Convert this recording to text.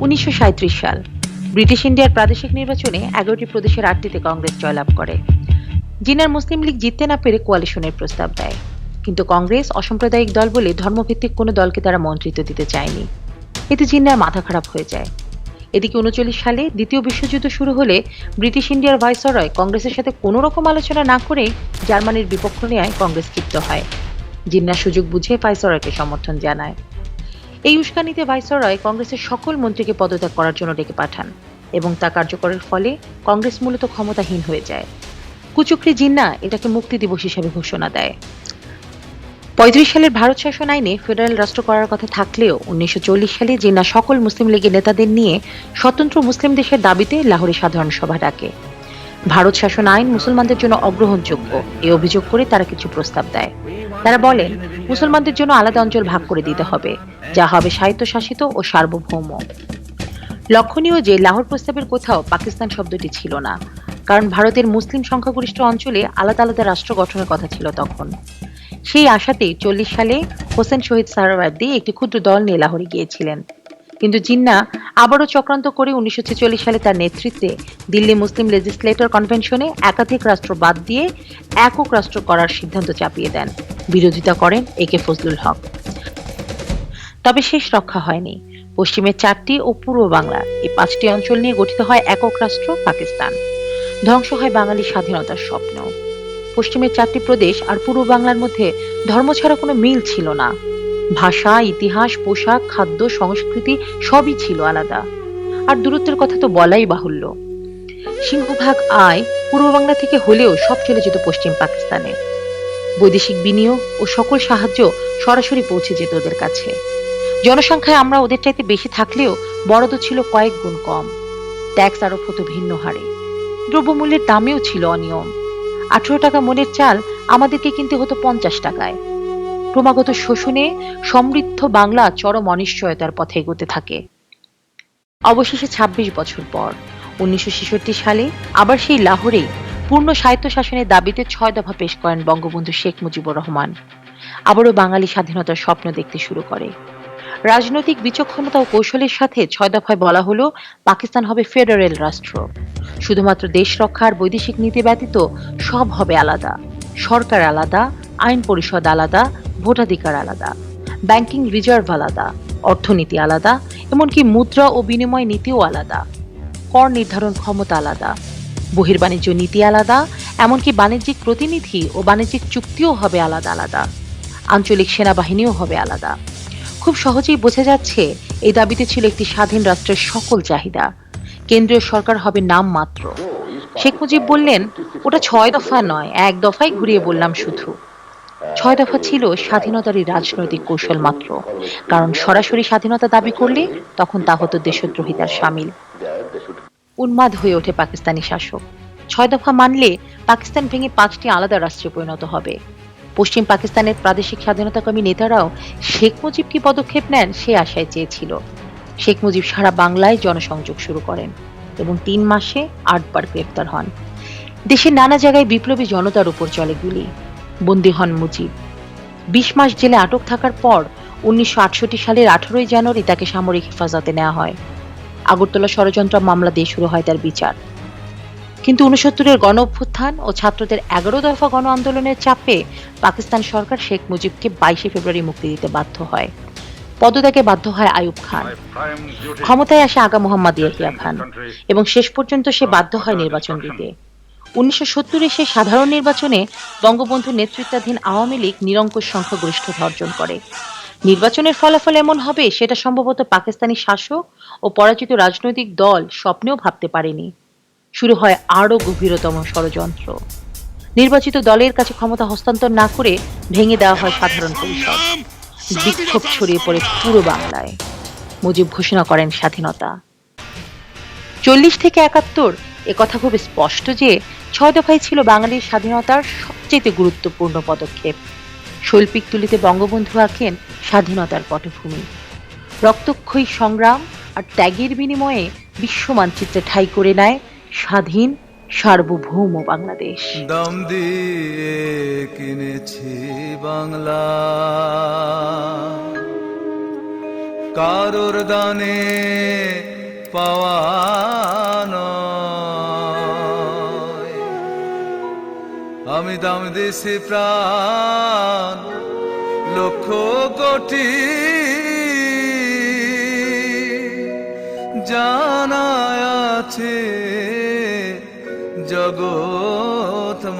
উনিশশো সাঁইত্রিশ সাল। ব্রিটিশ ইন্ডিয়ার প্রাদেশিক নির্বাচনে এগারোটি প্রদেশের আটটিতে কংগ্রেস জয়লাভ করে। জিনার মুসলিম লীগ জিততে না পেরে কোয়ালিশনের প্রস্তাব দেয়। কিন্তু কংগ্রেস অসাম্প্রদায়িক দল বলে ধর্মভিত্তিক কোনো দলকে তারা মন্ত্রিত্ব দিতে চায়নি। এতে জিন্নার মাথা খারাপ হয়ে যায়। এদিকে উনচল্লিশ সালে দ্বিতীয় বিশ্বযুদ্ধ শুরু হলে ব্রিটিশ ইন্ডিয়ার ভাইসরয় কংগ্রেসের সাথে কোনো রকম আলোচনা না করেই জার্মানির বিপক্ষ নেয় কংগ্রেস ক্ষিপ্ত হয়। জিন্নার সুযোগ বুঝে ভাইসরয়কে সমর্থন জানায়। এই উস্কানিতে ভাইসরয় কংগ্রেসের সকল মন্ত্রীকে পদত্যাগ করার জন্য ডেকে পাঠান এবং তা কার্যকরের ফলে কংগ্রেস মূলত ক্ষমতাহীন হয়ে যায়। কুচুকরি জিন্না এটাকে মুক্তি দিবস হিসেবে ঘোষণা দেয়। পঁয়ত্রিশ সালের ভারত শাসন আইনে ফেডারেল রাষ্ট্র করার কথা থাকলেও উনিশশো চল্লিশ সালে জিন্না সকল মুসলিম লীগের নেতাদের নিয়ে স্বতন্ত্র মুসলিম দেশের দাবিতে লাহোরে সাধারণ সভা ডাকে। ভারত শাসন আইন মুসলমানদের জন্য অগ্রহণযোগ্য। এ অভিযোগ করে তারা কিছু প্রস্তাব দেয়। তারা বলেন, মুসলমানদের জন্য আলাদা অঞ্চল ভাগ করে দিতে হবে, যা হবে স্বায়ত্তশাসিত ও সার্বভৌম। লক্ষণীয় যে, লাহোর প্রস্তাবের কোথাও পাকিস্তান শব্দটি ছিল না, কারণ ভারতের মুসলিম সংখ্যাগরিষ্ঠ অঞ্চলে আলাদা আলাদা রাষ্ট্র গঠনের কথা ছিল তখন। সেই আশাতেই চল্লিশ সালে হোসেন শহীদ সারাওয়ার্দী একটি ক্ষুদ্র দল নিয়ে লাহোরে গিয়েছিলেন। কিন্তু জিন্না আবারও চক্রান্ত করে উনিশশো ছেচল্লিশ সালে তার নেতৃত্বে দিল্লি মুসলিম লেজিসলেটর কনভেনশনে একাধিক রাষ্ট্র বাদ দিয়ে একক রাষ্ট্র করার সিদ্ধান্ত চাপিয়ে দেন। বিরোধিতা করেন এ কে ফজলুল হক। তবে শেষ রক্ষা হয়নি। পশ্চিমের চারটি ও পূর্ব বাংলা এই পাঁচটি অঞ্চল নিয়ে গঠিত হয় একক রাষ্ট্র পাকিস্তান। ধ্বংস হয় বাঙালির স্বাধীনতার স্বপ্ন। পশ্চিমের চারটি প্রদেশ আর পূর্ব বাংলার মধ্যে ধর্ম ছাড়া কোনো মিল ছিল না। ভাষা, ইতিহাস, পোশাক, খাদ্য, সংস্কৃতি সবই ছিল আলাদা। আর দূরত্বের কথা তো বলাই বাহুল্য। সিংহভাগ আয় পূর্ব বাংলা থেকে হলেও সব চলে যেত পশ্চিম পাকিস্তানে। বৈদেশিক বিনিয়োগ ও সকল সাহায্য সরাসরি পৌঁছে যেত ওদের কাছে। জনসংখ্যায় আমরা ওদের চাইতে বেশি থাকলেও বরাদ্দ ছিল কয়েক গুণ কম। ট্যাক্স আরোপ হতো ভিন্ন হারে। দ্রব্যমূল্যের দামেও ছিল অনিয়ম। আঠেরো টাকা মনের চাল আমাদেরকে কিনতে হতো পঞ্চাশ টাকায়। ক্রমাগত শোষণে সমৃদ্ধ বাংলা চরম অনিশ্চয়তার পথে এগোতে থাকে। অবশেষে ২৬ বছর পর, উনিশশো সালে আবার সেই লাহোরেই পূর্ণ স্বায়ত্ত শাসনের দাবিতে ছয় দফা পেশ করেন বঙ্গবন্ধু শেখ মুজিবুর রহমান। আবারও বাঙালি স্বাধীনতার স্বপ্ন দেখতে শুরু করে। রাজনৈতিক বিচক্ষণতা ও কৌশলের সাথে ছয় দফায় বলা হলো, পাকিস্তান হবে ফেডারেল রাষ্ট্র। শুধুমাত্র দেশ রক্ষার বৈদেশিক নীতি ব্যতীত সব হবে আলাদা। সরকার আলাদা, আইন পরিষদ আলাদা ভোটাধিকার আলাদা ব্যাংকিং রিজার্ভ আলাদা, অর্থনীতি আলাদা, এমনকি মুদ্রা ও বিনিময় নীতিও আলাদা। কর নির্ধারণ ক্ষমতা আলাদা, বহির্বাণিজ্য নীতি আলাদা, এমনকি বাণিজ্যিক প্রতিনিধি ও বাণিজ্যিক চুক্তিও হবে আলাদা আলাদা। আঞ্চলিক সেনাবাহিনীও হবে আলাদা। খুব সহজেই বোঝা যাচ্ছে, এই দাবিতে ছিল একটি স্বাধীন রাষ্ট্রের সকল চাহিদা। কেন্দ্রীয় সরকার হবে নাম মাত্র। শেখ মুজিব বললেন, ওটা ছয় দফা নয়, এক দফায় ঘুরিয়ে বললাম শুধু। ছয় দফা ছিল স্বাধীনতারই রাজনৈতিক কৌশল মাত্র। কারণ সরাসরি স্বাধীনতা দাবি করলে তখন তা হতো দেশদ্রোহিতার সামিল। উন্মাদ হয়ে ওঠে পাকিস্তানি শাসক। ছয় দফা মানলে পাকিস্তান ভেঙে পাঁচটি আলাদা রাষ্ট্রে পরিণত হবে। পশ্চিম পাকিস্তানের প্রাদেশিক স্বাধীনতাকামী নেতারাও শেখ মুজিব কি পদক্ষেপ নেন সে আশায় চেয়েছিল। শেখ মুজিব সারা বাংলায় জনসংযোগ শুরু করেন এবং তিন মাসে আটবার গ্রেপ্তার হন। দেশের নানা জায়গায় বিপ্লবী জনতার উপর চলে গুলি। বন্দী হন মুজিব। বিশ মাস জেলে আটক থাকার পর উনিশশো আটষট্টি সালের আঠারোই জানুয়ারি তাকে সামরিক হেফাজতে নেওয়া হয়। আগরতলা ষড়যন্ত্র মামলা দিয়ে শুরু হয় তার বিচার। কিন্তু উনসত্তরের গণ অভ্যুত্থান ও ছাত্রদের এগারো দফা গণ আন্দোলনের চাপে পাকিস্তান সরকার শেখ মুজিবকে বাইশে ফেব্রুয়ারি মুক্তি দিতে বাধ্য হয়। পদত্যাগে বাধ্য হয় আয়ুব খান। ক্ষমতায় আসে আগা মোহাম্মদ ইয়াহিয়া খান এবং শেষ পর্যন্ত সে বাধ্য হয় নির্বাচন দিতে। উনিশশো সে সাধারণ নির্বাচনে বঙ্গবন্ধুর নেতৃত্বাধীন আওয়ামী লীগ নিরঙ্কুশ সংখ্যাগরিষ্ঠতা অর্জন করে। নির্বাচনের ফলাফল এমন হবে, সেটা সম্ভবত পাকিস্তানি শাসক ও পরাজিত রাজনৈতিক দল স্বপ্নেও ভাবতে পারেনি। শুরু হয় আরও গভীরতম ষড়যন্ত্র। নির্বাচিত দলের কাছে ক্ষমতা হস্তান্তর না করে ভেঙে দেওয়া হয় সাধারণ পরিষদ। বিক্ষোভ ছড়িয়ে পড়ে পুরো বাংলায়। মুজিব ঘোষণা করেন স্বাধীনতা। চল্লিশ থেকে একাত্তর কথা খুব স্পষ্ট যে ছয় দফায় ছিল বাঙালির স্বাধীনতার সবচেয়ে গুরুত্বপূর্ণ পদক্ষেপ। শৈল্পিক তুলিতে বঙ্গবন্ধু আঁকেন স্বাধীনতার পটভূমি। রক্তক্ষয়ী সংগ্রাম আর ত্যাগের বিনিময়ে বিশ্ব মানচিত্রে ঠাই করে নেয় স্বাধীন, সার্বভৌম বাংলাদেশ। দম দিয়ে কিনেছি বাংলা। কারোর দানে পাওয়া নয়। আমি দাম দিছি প্রাণ লক্ষ কোটি জানা আছে জগৎময়